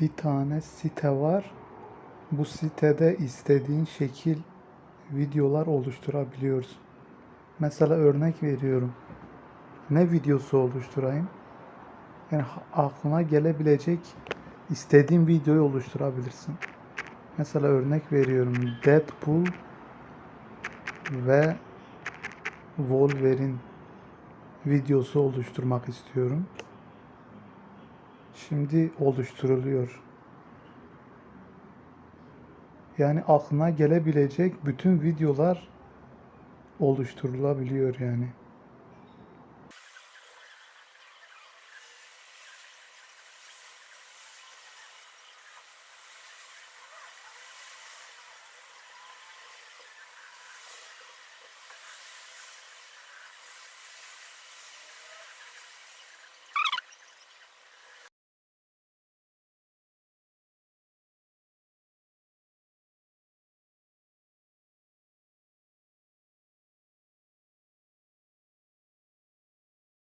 bir tane site var. Bu sitede istediğin şekil videolar oluşturabiliyorsun. Mesela örnek veriyorum. Ne videosu oluşturayım? Yani aklına gelebilecek istediğin videoyu oluşturabilirsin. Mesela örnek veriyorum. Deadpool ve Wolverine videosu oluşturmak istiyorum. Şimdi oluşturuluyor. Yani aklına gelebilecek bütün videolar oluşturulabiliyor yani.